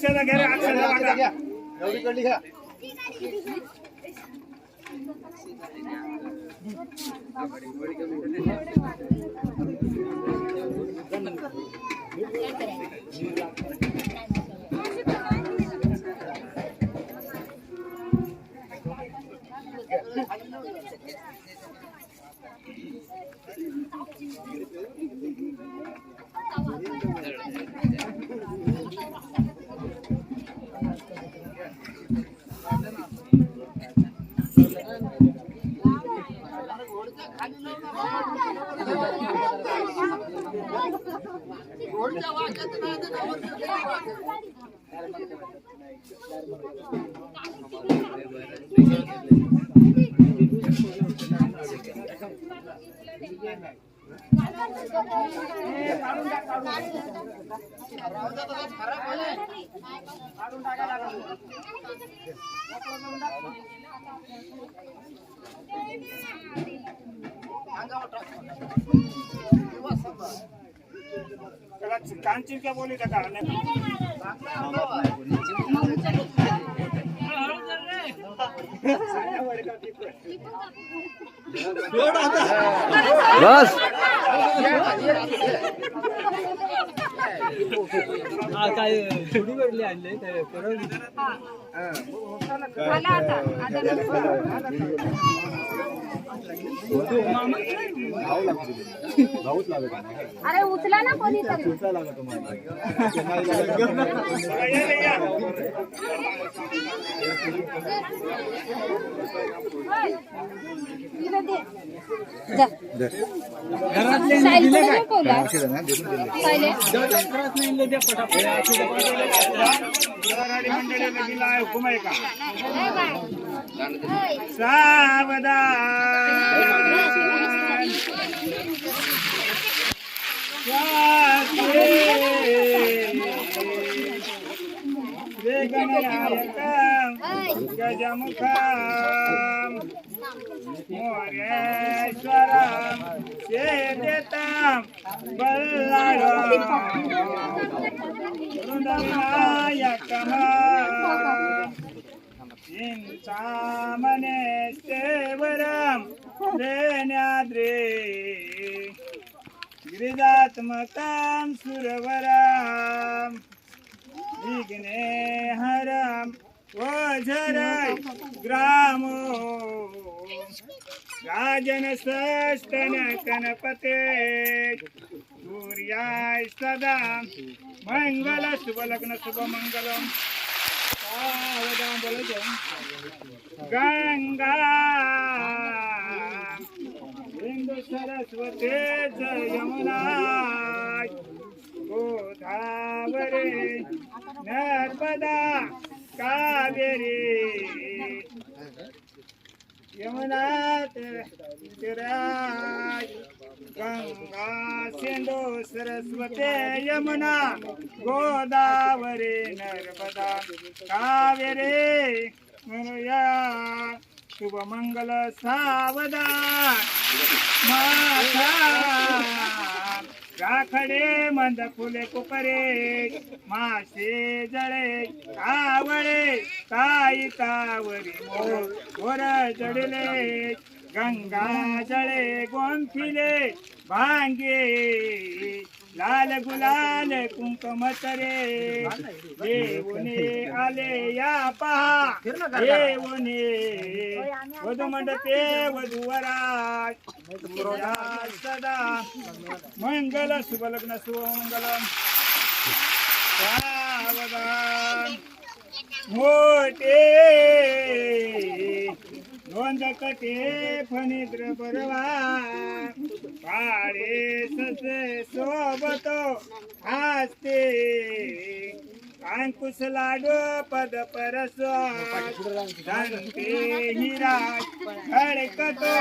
अक्षदा घे रे अक्षदा बघा. एवढी कडली घ्या. त्याला कांचीन का बोली का बस भाऊ लागतो भाऊच लागत अरे उचला ना कोणीतरी लागत तुम्हाला इकडे दे. जा. साईडकडे नको ला. सायले. मंडळीला दिला आहे हुकुम आहे ग्रामो राजन षष्टन गणपते सूर्याय सदा मंगल शुभ लग्न शुभ मंगलम सावधान बोलायचं गंगा हिंदू सरस्वती यमुना गोदावरी नर्मदा कावेरी. यमुना तिराय गंगा सिंधू सरस्वती यमुना गोदावरी नर्मदा कावेरी म्हणूया शुभ मंगल सावदा माता। राखडे मंद फुले कुपरे मासे जळे कावळे ताई तावरी मोर जडले गंगा जळे गोंफिले भांगे लाल गुलाल कुंकम तरे देवने आले या पहा देवने वधू मंडपे वधूवरा सदा. मंगल शुभलग्न सावधान. मोठे. નોંધ કટે ફનિદ્ર પરવા પાડે સસે સોબતો હાસ્તે. अंकुश लाडो पद परस धनते हिरा खडकतो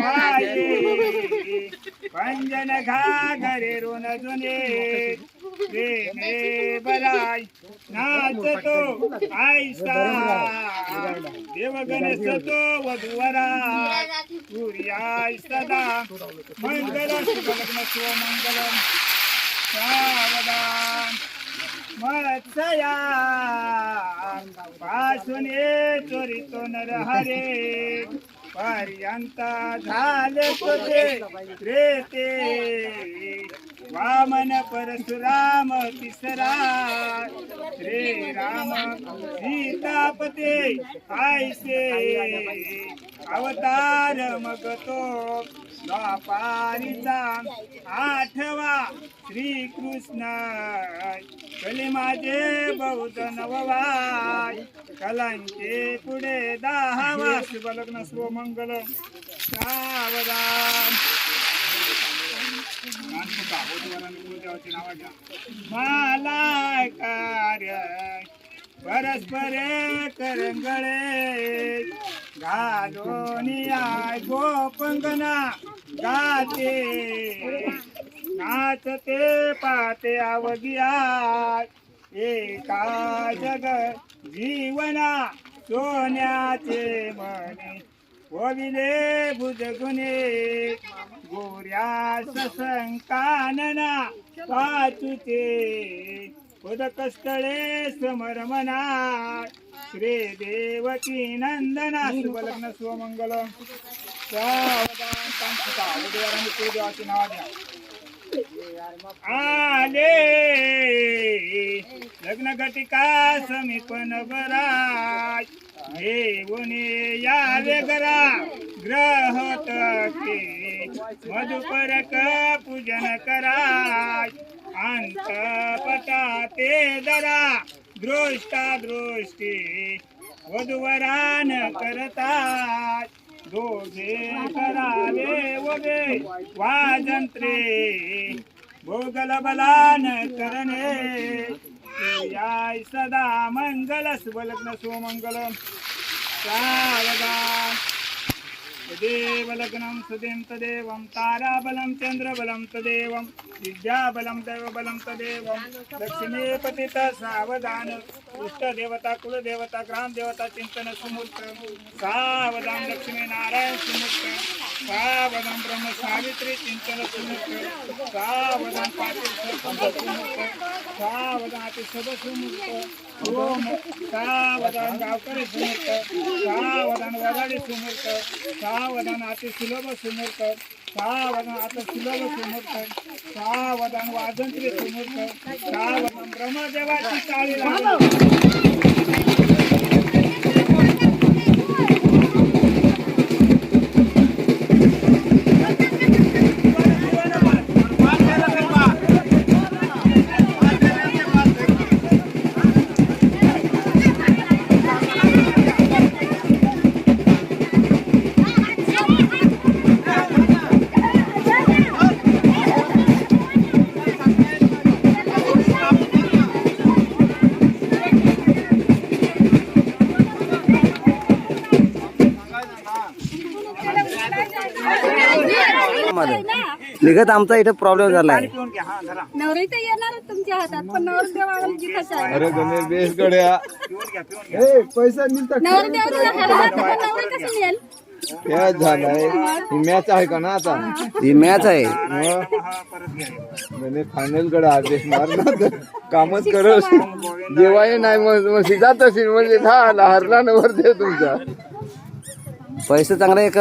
पाये. पंजन घा घरे रोन जुने. प्रेमे बराय नाचतो आयसा देवगण सतो वधुवरा. सूर्याय सदा मंगल शुभलग्न शिवमंगलम सावधान. मत्सया पासूने चोरितो नर हरे पर्यंत झाले तुझे रेते. वामन परशुराम तिसरा. श्री राम सीतापते. आयसे. अवतार मग तो द्वापारीचा आठवा श्रीकृष्ण. कली माझे बौद्ध नववाय कलांचे पुढे दहावा. शुभलग्न स्वमंगल सावधान. मला कार्य परस्पर करंगळे. घालोनिया गोपंगना. गाते नाचते पाते अवघिया एका जग जीवना सोन्याचे मने ओविले बुजगुने गोऱ्या ससंकानना पाचुते उदकस्थळे समरमना श्री देवकी नंदना शुभलग्न स्वमंगल नाव द्या आले. लग्न घटिका समीपन बराय. यावे गरा ग्रह तके मधुपरक पूजन कराय. अंतपटा ते दरा दृष्टा दृष्टी वधुवरान करतात दोघे करावे वगे वाजंत्रे भोगल बलान करणे याय सदा मंगल सुभलग्न सुमंगल सावधान तदेव लग्नं तदेवं ताराबलं चन्द्रबलं तदेवं विद्याबलं दैवबलं तदेवं दक्षिणे पतित सावधान इष्टदेवता कुलदेवता ग्रामदेवता चिन्तन सुमूर्त सावधान लक्ष्मीनारायण सुमूर्त सावधान ब्रह्म सावित्री चिंतन सुमूर्त सावधान पाटील सरपंच सुमूर्त सावधान अति सद सुमूर्त ओम सावधान गावकरी सुमूर्त सावधान वराडी सुमूर्त सावधान अति सुलभ सुमूर्त सावधान आता सुलभ सुमूर्त सावधान वाजंत्री सुमूर्त सावधान ब्रह्मदेवाची टाळी लागली निघत आमचा इथे प्रॉब्लेम हा नवरी तर येणार तुमच्या हातात पण देवा जिथंच आहे अरे गणेश बेस गड्या ए पैसा पण नवरी कसं मिळेल? काय झालाय? मॅच आहे का ना आता? ही मॅच आहे. हा गणेश फायनलकडे आदेश मारला तर कामच करस. जेव्हाही नाही मग जात असेल म्हणजे झाला हरला नवर देव तुमचा. पैसे चांगले एक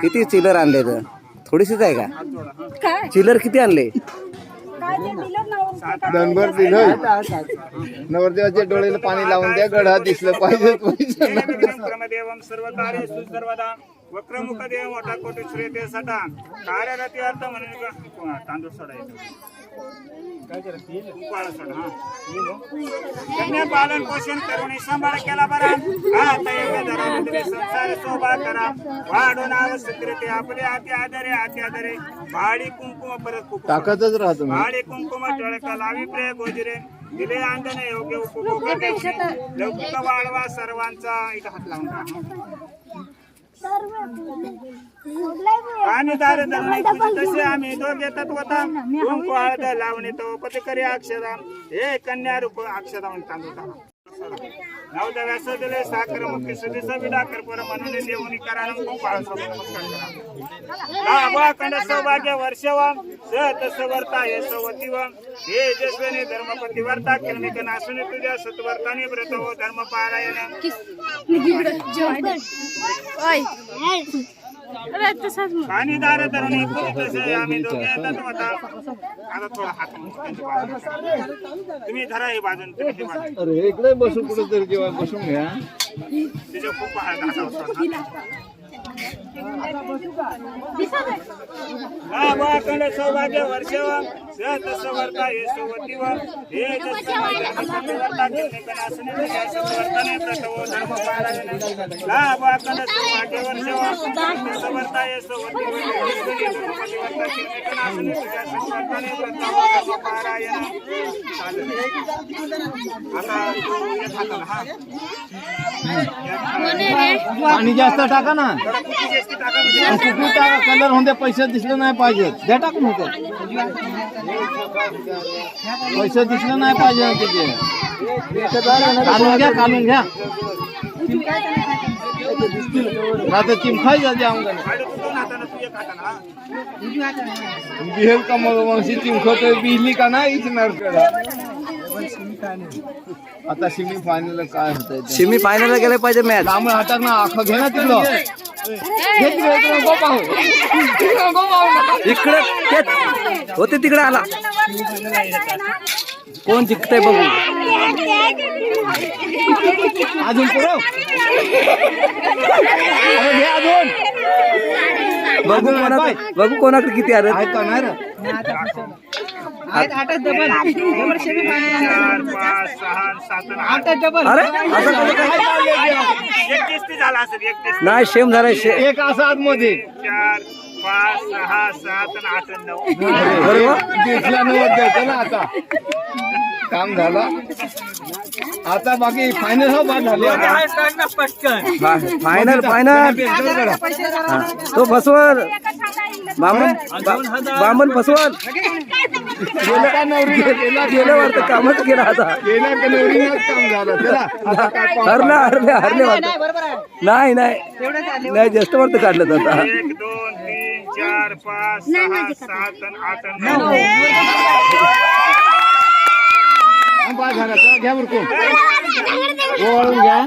किती चिलर आणले तर? थोडीशीच आहे का? काय? चिलर किती आणले? दनभर दिलं नवरदेवाच्या डोळ्याला पाणी लावून द्या गडा दिसलं पाहिजे वक्रमुख देव मोठा कोटी श्रेते सटा कार्यरती अर्थ म्हणून तांदूळ सोडायचं. कन्या पालन पोषण करून सांभाळ केला बरा. आता एक धरामध्ये संसार शोभा करा. वाढून रीते आपले हाती आदरे हाती आदरे. भाडी कुंकुम परत कुंकुम. टाकतच राहतो भाडी कुंकुम टळका लावी प्रे गोजिरे. दिले अंधने योग्य उपभोग लौकिक वाढवा सर्वांचा. इथं हात लावून. आणि दार धरणे तसे आम्ही दोघे तत्वता कुंकू हळद लावणे तो पतिकरी अक्षरा हे कन्या रूप अक्षरा म्हणून तांदूळ नवदव्या सदले साखर मुक्ती सुधी सविडा कर्पूर म्हणून देवनी करा कुंकू नमस्कार करा सौभाग्य वर्षवा सत सवर्ता हे सवतीव हे जस्वने धर्मपती वर्ता किर्मिक नासुने तुझ्या सत्वर्ताने व्रत हो धर्म पारायण आणि दार धरणे आम्ही दोघे येतात होता आता. थोडा हात. तुम्ही धरा ही बाजून तुम्ही इकडे बसून कुठेतरी जेव्हा बसून घ्या. तिच्या खूप हात. हा वाकंड सौभाग्य वर्षव सहत सवर्ता हे सत्वर्ताने प्रतवो धर्म पारायण ला वाकंड सौभाग्य वर्षव सवर्ता सवतीव धर्मपतिवर्ता किर्निकनासने तुझ्या सत्वर्ताने प्रतवो धर्म पारायण. आता हा. पाणी जास्त टाका ना. थोडा टाका? कलर होते पैसे दिसले नाही पाहिजे. द्या टाकून होते. पैसे दिसले नाही पाहिजे तिथे काढून घ्या काढून घ्या. रात्र चिमखायचा द्या अंगाने बिहेल का मग चिमखत बिजली का नाही इचणार कडा आता सिमी फायनल काय होत शिमी फायनल गेले पाहिजे मॅच लांब हातात ना आखं घे ना तिकडं. घे तिकडं, इकडं गो पाहू. इकडं गो पाहू ना. इकडे तेच. होते तिकडे आला. कोण जिंकतंय बघू. अजून अरे घे अजून. बघू कोणाकडे बघू कोणाकडे किती आले. आहेत का नाही रे? चार पाच सहा सात आणि आठ अरे असं कसं काय? एकतीस ती झाला असेल एकतीस. नाही शेम झालाय शे एक असा आतमध्ये चार पाच सहा सात आणि आठ आणि नऊ. अरे वा. दिसल्यानं द्यायचं ना आता. काम झालं. आता बाकी फायनल हो बाद झाली आता. Final final. तो फसवल. बामण बा- बामण फसवल. गेलं का नवरी? गेला गेलं वाटतं कामच केलं आता. गेल्या का नवरीनंच काम झालं? चला आता काय पाहू? हरले हरले हरले वाटतं. नाही नाही नाही जास्त वाटतं काढलं तर आता. एक दोन तीन चार पाच सहा सात आठ नऊ. हा, घ्या बरं कोण. घ्या.